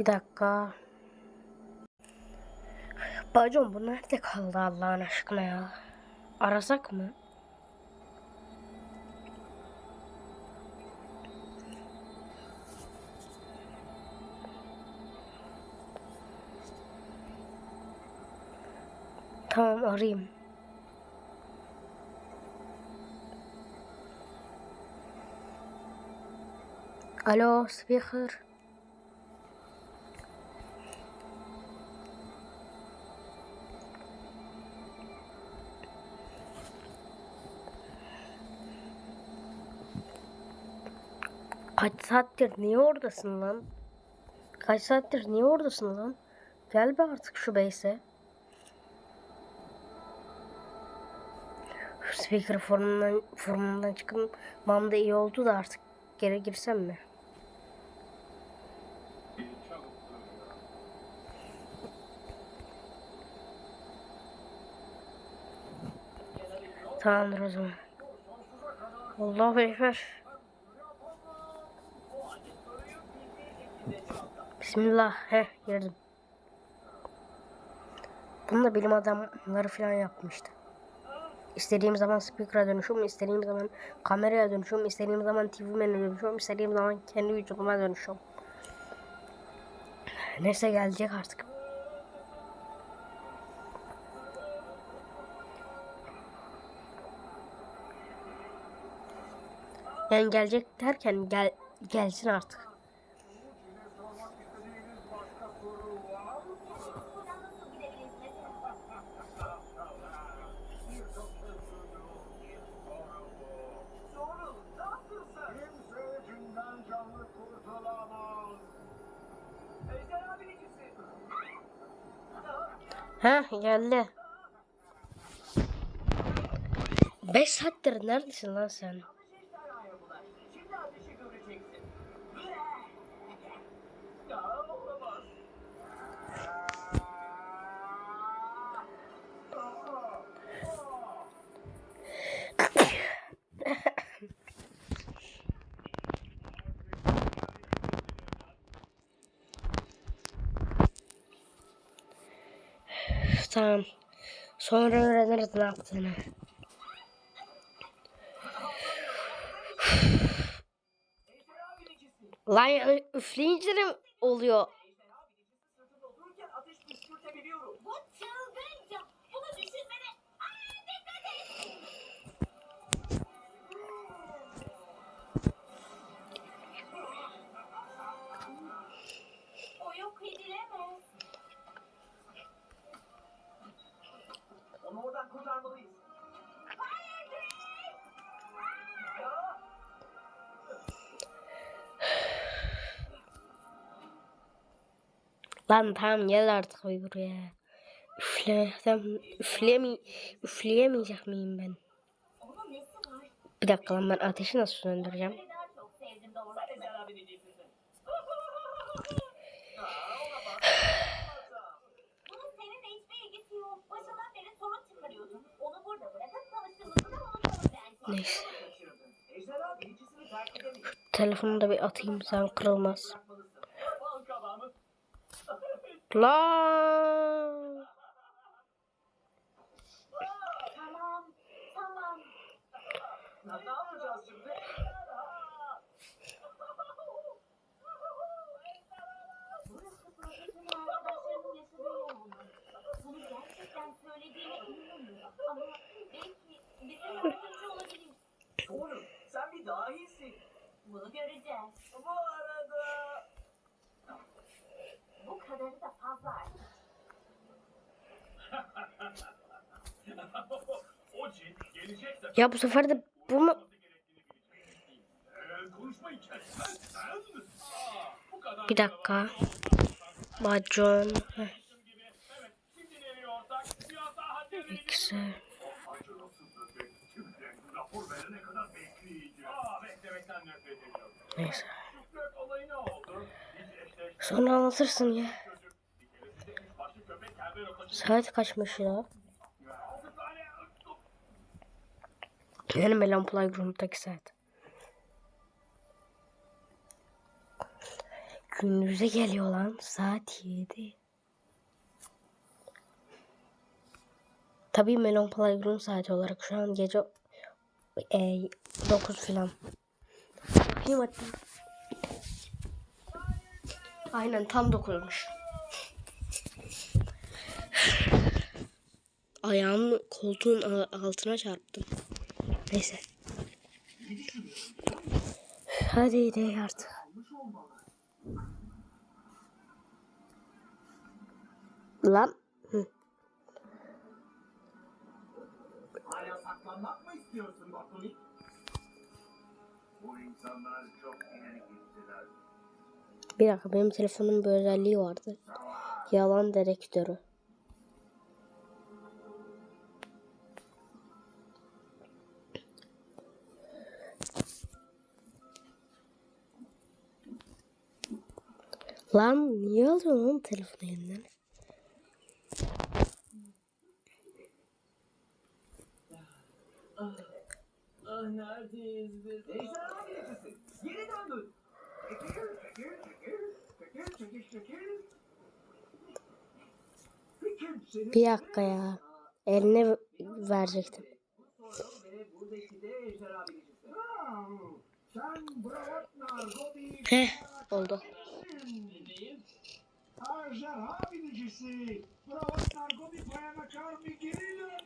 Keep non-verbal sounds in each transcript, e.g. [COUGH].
Bir dakika. Bacım bu nerede kaldı Allah'ın aşkına ya? Arasak mı? Tamam arayayım. Alo speaker. Kaç saattir niye oradasın lan? Kaç saattir niye oradasın lan? Gel be artık şu base'e. Speaker formundan, formundan çıkmam da iyi oldu da artık geri girsem mi? Tamamdır o zaman. Allahu Ekber. Bismillah. Heh girdim. Bunu da bilim adamları falan yapmıştı. İstediğim zaman speaker'a dönüşüm, istediğim zaman kameraya dönüşüm, istediğim zaman TV menüye dönüşüm, istediğim zaman kendi vücuduma dönüşüm. Neyse gelecek artık. Yani gelecek derken gel gelsin artık. Ha geldi. 5 saattir neredesin lan sen? Tamam. Sonra öğreniriz ne yaptığını. Lan üfleyince de oluyor. Lan tamam gel artık bir buraya. Üflemesem üflemi üfleyemeyecek miyim ben? Bir dakika lan ben ateşi nasıl söndüreceğim? Neyse. Edemeyiz. Telefonu da bir atayım sen kırılmaz. Lan. Tamam. Tamam. Ne yapacağız şimdi? Doğru. Sen bir dahisin. Bunu göreceğiz. Bu arada... Bu kadarı da fazla artık. o cin gelecekse Ya bu sefer de bu mu? Bir dakika. Bacon. Ediyorum. Neyse. Sonra anlatırsın ya. Saat kaçmış ya? Yani Melan Playground'daki saat. Gündüze geliyor lan. Saat 7. Tabii Melon Playground saati olarak şu an gece e, 9 filan. Bakayım hatta. Aynen tam 9'muş. Ayağımı koltuğun al- altına çarptım. Neyse. Hadi de artık. Lan. Hı. Hala saklanmak mı istiyorsun Bakuni? Bu insanlar çok ileri gittiler. Bir dakika benim telefonun bir özelliği vardı. Yalan dedektörü. Lan niye alıyorsun lan telefonu elinden? Ah neredeyiz biz? Ejderha. Bir dakika ya. Eline verecektim. Bu sorun ve buradaki de ejderha bilecisi. Aa, Sen Bravatnar, Gobi, Heh oldu. Bebeğim. Ejderha bilicisi. Bravatnar, Gobi, Payanakar, geri dön. La bıraksana telefonumu. Ve sadece ejderha bilicisi desek avuçlarımı al. Patatesleri almalısın. Pantolonumu, pantolonumu.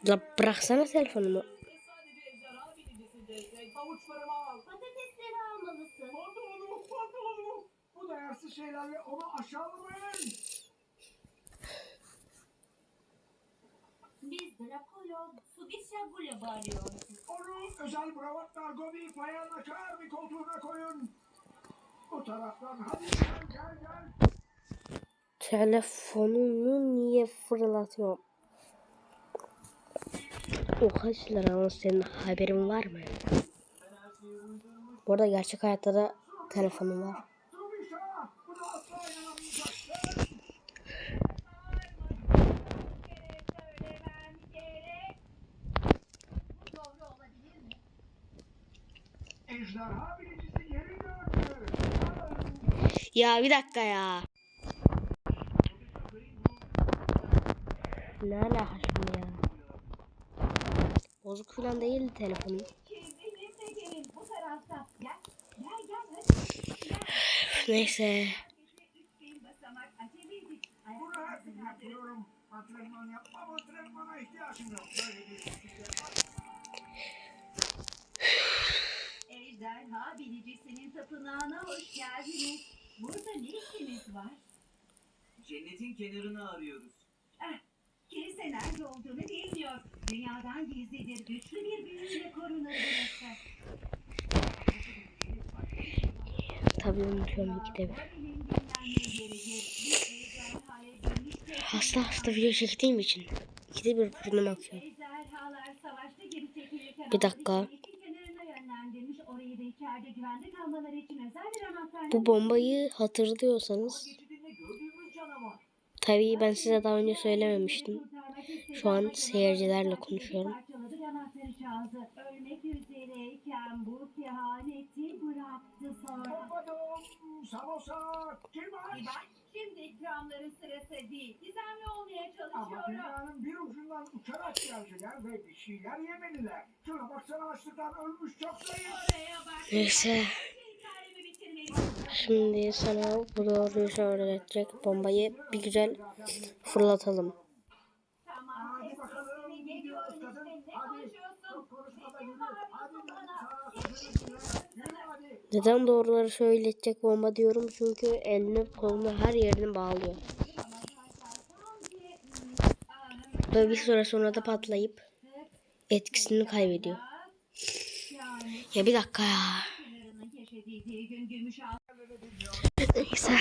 Şeylerle onu aşağılamayın. Biz Dracolo Subisha bağırıyoruz. Onu özel Bravatnar, Gobi, Payanakar bir koltuğuna koyun. Bu taraftan hadi gel gel gel. Telefonunu niye fırlatıyorum? O kaç lira ama senin haberin var mı? Bu arada gerçek hayatta da telefonum var. Ya bir dakika ya. Ne alaka şimdi ya? Bozuk falan değil telefonum. Bu tarafta. Gel. Gel gel hadi. Neyse. Ejderha bilicisinin tapınağına hoş geldiniz. Burada ne işiniz var? Cennetin kenarını arıyoruz. Eh, kilise nerede olduğunu bilmiyor. Dünyadan gizlidir. Güçlü bir büyüyle korunur burası. Tabii unutuyorum dinlenme yeridir. Bir Hasta hasta video çektiğim için ikide bir burnum akıyor. Bir dakika. Bu bombayı hatırlıyorsanız tabii ben size daha önce söylememiştim. Şu an seyircilerle konuşuyorum. Şimdi ikramların sırası değil. Gizemli olmaya. Neyse. Şimdi sana bu doğruyu öğretecek bombayı bir güzel fırlatalım. Tamam. Hadi bakalım sesini gidiyoruz geliyorum kadın. işte. Ne Hadi. konuşuyorsun? Çok konuşmadan Ne yürü. bağırıyorsun Hadi dedim bana? sana sözünü Yürü hadi. Neden doğruları söyletecek bomba diyorum çünkü elini kolunu her yerini bağlıyor. Ve bir süre sonra da patlayıp etkisini kaybediyor. Ya bir dakika ya. Neyse.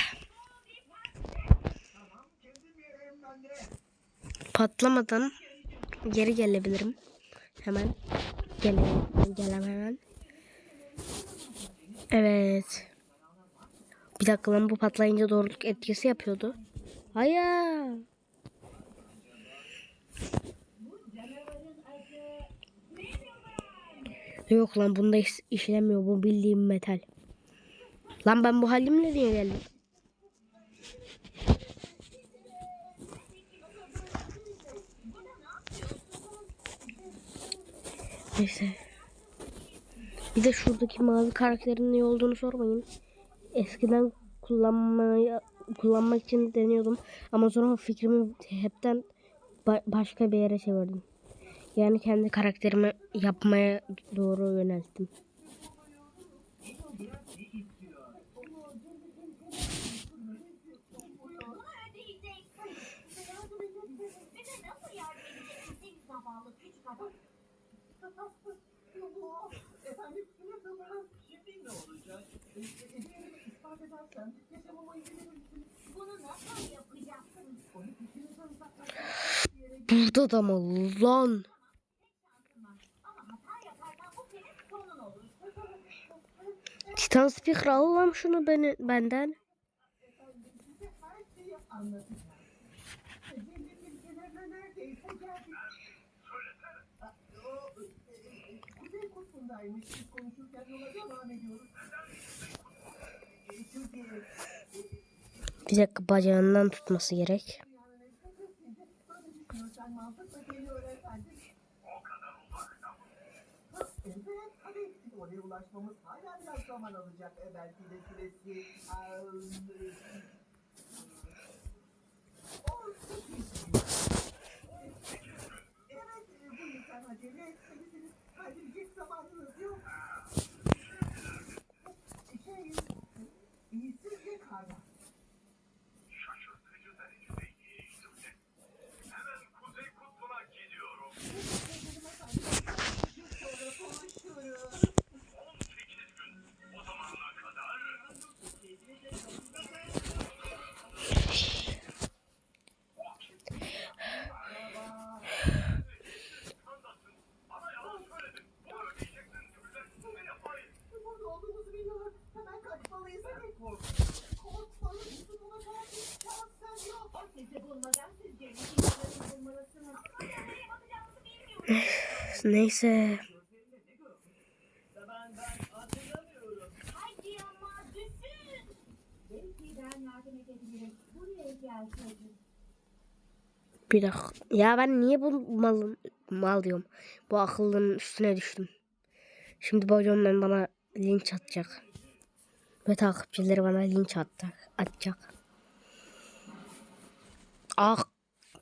Patlamadan geri gelebilirim. Hemen. Gelelim. Gelem hemen. Evet. Bir dakika lan bu patlayınca doğruluk etkisi yapıyordu. Aya. Yok lan bunda iş, işlemiyor. Bu bildiğim metal. Lan ben bu halimle diye geldim. Neyse. Bir de şuradaki mavi karakterin ne olduğunu sormayın. Eskiden kullanmaya kullanmak için deniyordum ama sonra fikrimi hepten ba- başka bir yere çevirdim. Yani kendi karakterimi yapmaya doğru yönelttim. [LAUGHS] Burada da mı lan? Titan Speaker al lan şunu beni, benden. Cennetin kenarına neredeyse geldik. Aa, o, e, e, Biz konuşurken yola devam ediyoruz. Bir dakika bacağından tutması gerek. Evet, bu yüzden acele etmelisiniz. Kaybedecek zamanınız yok. Şey, e, sizce karda. Şaşırtıcı derecede iyiydim de. Hemen Kuzey Kutbu'na gidiyorum. Sonra konuşuruz. 18 gün. O zamana kadar skandasın. Bana yalan söyledin. Bunu ödeyeceksin. Türkler ne yapayım? Burada olduğumuzu biliyorum. Hemen kaçmalıyız. Hadi. Korkmalısın ona karşı şansın yok. O sizi bulmadan siz cennetin yararını bulmalısınız. Ama nereye bakacağımızı bilmiyorum. Neyse. Ben ben hatırlamıyorum. Haydi ama düşün. Belki ben yardım edebilirim. Buraya gelseydin. Bir dakika. Ya ben niye bu malın mal diyorum. Bu akıllının üstüne düştüm. Şimdi bacağımdan bana linç atacak. Ve takipçileri bana linç atacak. atacak. Ah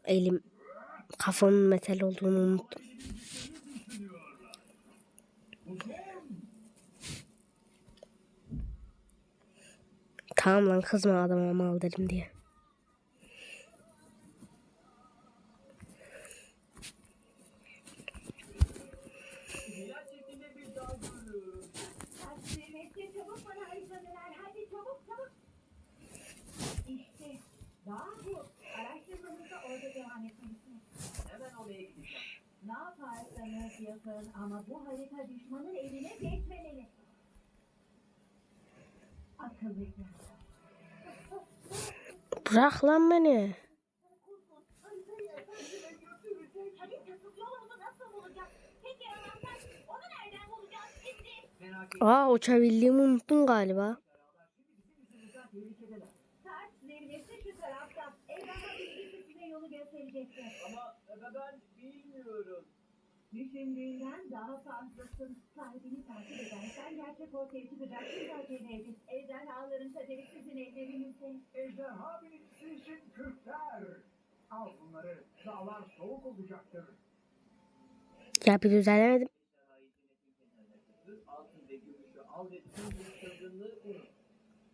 elim kafamın metal olduğunu unuttum. Tamam lan kızma adama mal dedim diye. Ama bu harita düşmanın eline geçmemeli. Akıllıca. Şimdi? Merak etme. Aa uçabildiğimi unuttun galiba. Ama ben bilmiyorum. Düşündüğünden daha fazlasın. Sahibini takip edersen gerçek ortaya çıkacaksın zaten evde. Ejderhaların kaderi sizin ellerinizde. Ejderha bilinçli için Kürtler. Al bunları. Dağlar soğuk olacaktır. Ya bir düzenlemedim. Altın ve gümüşü al ve tüm bu çılgınlığı unut.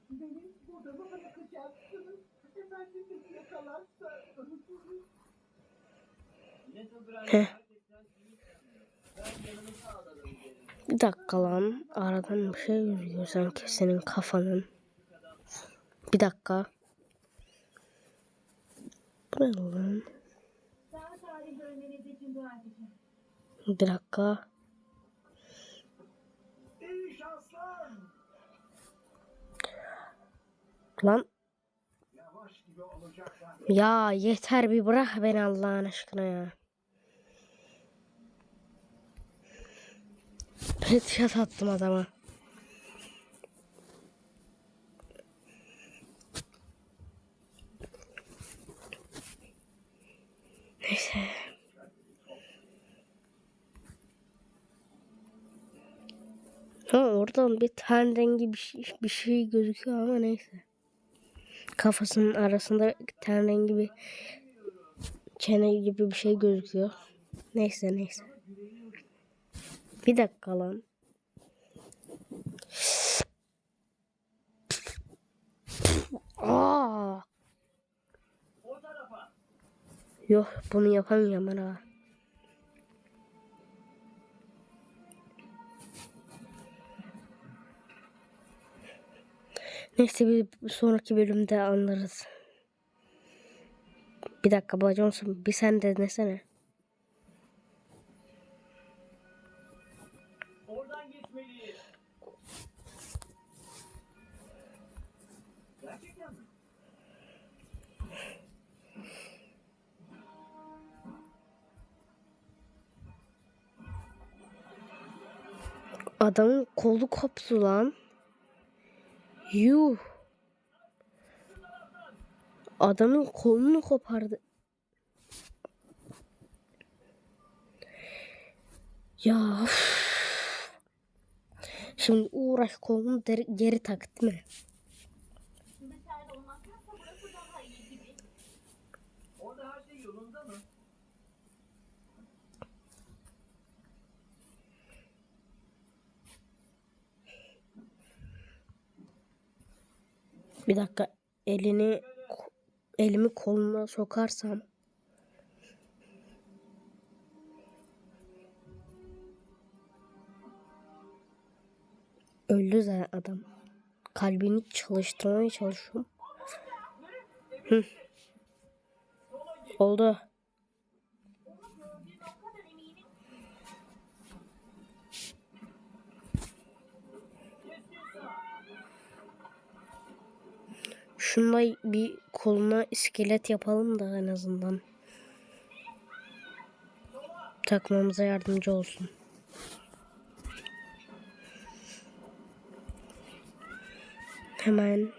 Beni burada mı bırakacaksınız? Efendim bizi yakalarsa unuturuz. Little Brian Bir dakika lan. Aradan bir şey yürüyor sanki senin kafanın. Bir dakika. Bu ne lan? Bir dakika. Lan ya yeter bir bırak beni Allah'ın aşkına ya. Headshot attım adama. Neyse. Şuradan bir ten rengi bir şey, bir şey gözüküyor ama neyse. Kafasının arasında ten rengi bir çene gibi bir şey gözüküyor. Neyse neyse. Bir dakika lan. Aa. Yok bunu yapamıyorum ha. Neyse bir sonraki bölümde anlarız. Bir dakika bacımsın. Bir sen denesene. Oradan Adamın kolu koptu lan. Yuh. Adamın kolunu kopardı. Ya. üf. Şimdi uğraş kolunu deri- geri tak? Dışarıda olmaktansa burası daha iyi gibi. Orada her şey yolunda mı? Bir dakika elini elimi koluna sokarsam öldü zaten adam. Kalbini çalıştırmaya çalışıyorum. Hı. Oldu. Şunda bir koluna iskelet yapalım da en azından. Takmamıza yardımcı olsun. Hemen.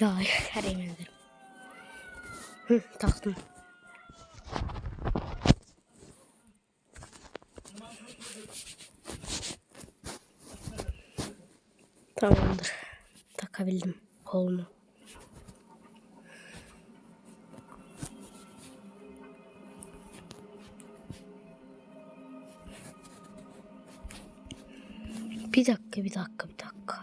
Ya her yemin ederim. Taktım. Tamamdır. Takabildim kolunu. Bir dakika, bir dakika, bir dakika.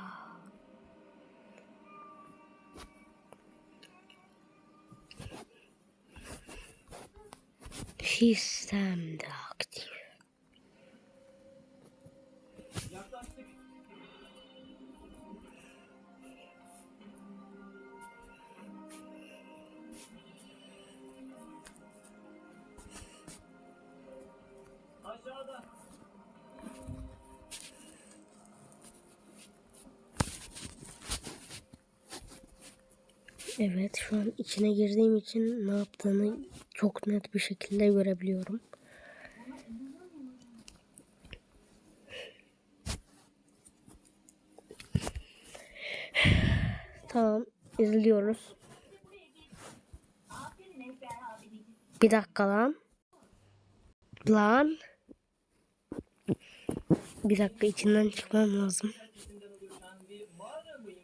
Sistemde aktif. Evet şu an içine girdiğim için ne yaptığını çok net bir şekilde görebiliyorum. Tamam izliyoruz. Bir dakika lan. Lan. Bir dakika içinden çıkmam lazım. İçinden oluşan bir mağara mıymış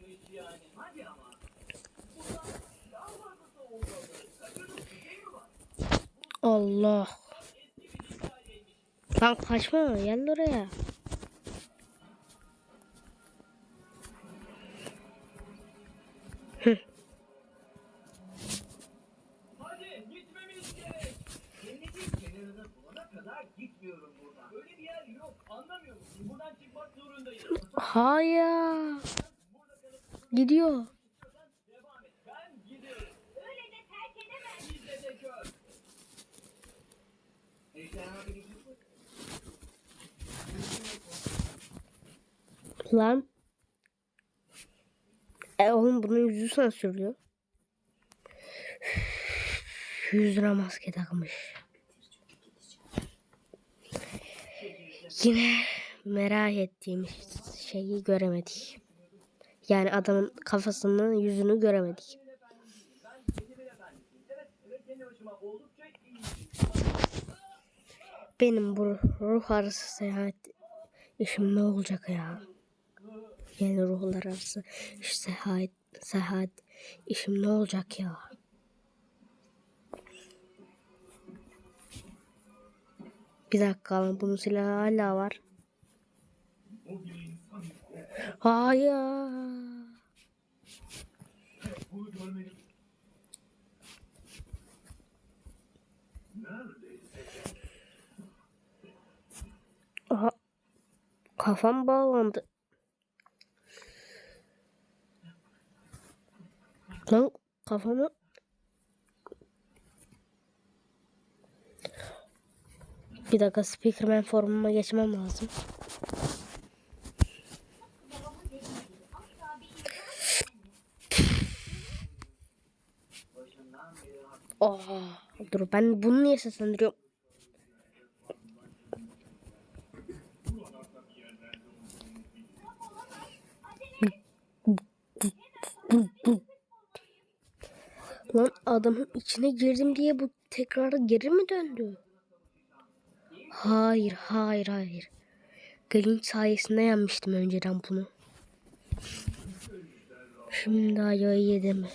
beni gitti. Lan. E oğlum bunun yüzü sansürlüyor. 100 lira maske takmış. Yine merak ettiğim şeyi göremedik. Yani adamın kafasını yüzünü göremedik. Benim bu ruh arası seyahat işim ne olacak ya? Yani ruhlar arası seyahat, seyahat işim ne olacak ya? Bir dakika bunun silahı hala var. Hayır. Bunu görmedim. Aha. Kafam bağlandı. Lan kafamı Bir dakika Speakerman formuma geçmem lazım. Babamın dediği gibi asla bir insan Başından Aa, dur ben bunu niye seslendiriyorum? Lan adamın içine girdim diye bu tekrar geri mi döndü? Hayır, hayır, hayır. Glitch sayesinde yenmiştim önceden bunu. Şimdi ayağı yedim.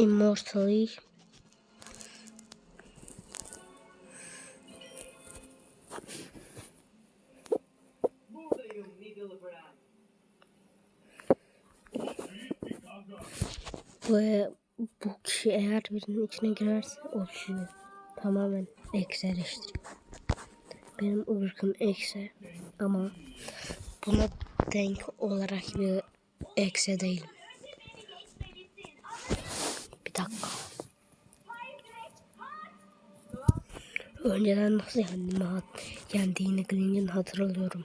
Immortally. Ve bu kişi eğer birinin içine girerse o kişi tamamen eksileştir. Benim ırkım eksi ama buna denk olarak bir eksi değilim. Dakika. Önceden nasıl yendiğimi, yendiğini Glint'in hatırlıyorum.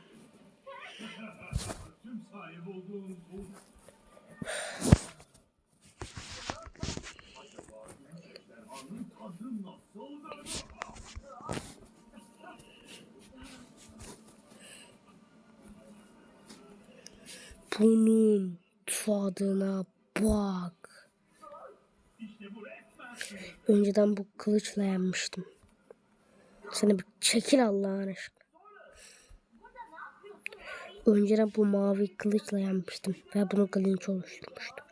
Önceden bu kılıçla yenmiştim. Seni bir çekil Allah'ın aşkına. Önceden bu mavi kılıçla yenmiştim ve bunu Glitch oluşturmuştu.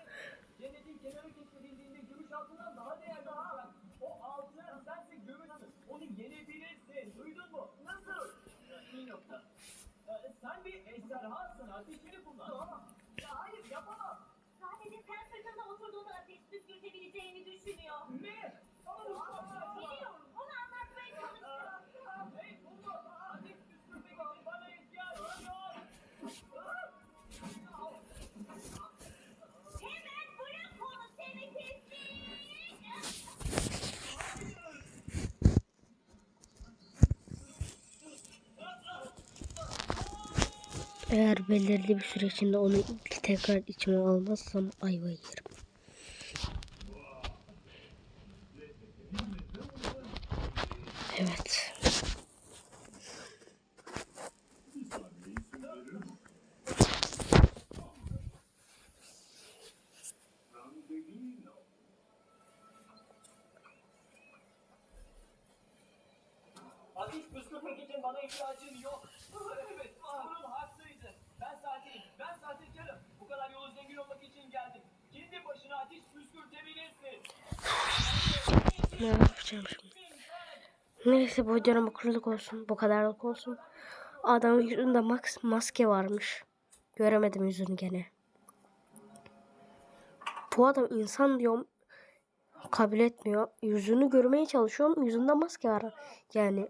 Cennetin Eğer belirli bir süre içinde onu tekrar içime almazsam ayva yerim. Evet. Ateş püskürtmek için bana ihtiyacın yok. Evet, Harun haklıydı. Ben sahteyim, ben sahtekarım. Bu kadar yolu zengin olmak için geldim. Kendi başına ateş püskürtebilirsin. Ne yapacağım şimdi? Neyse bu videonun bu olsun. Bu kadarlık olsun. Adamın yüzünde max maske varmış. Göremedim yüzünü gene. Bu adam insan diyorum. Kabul etmiyor. Yüzünü görmeye çalışıyorum. Yüzünde maske var. Yani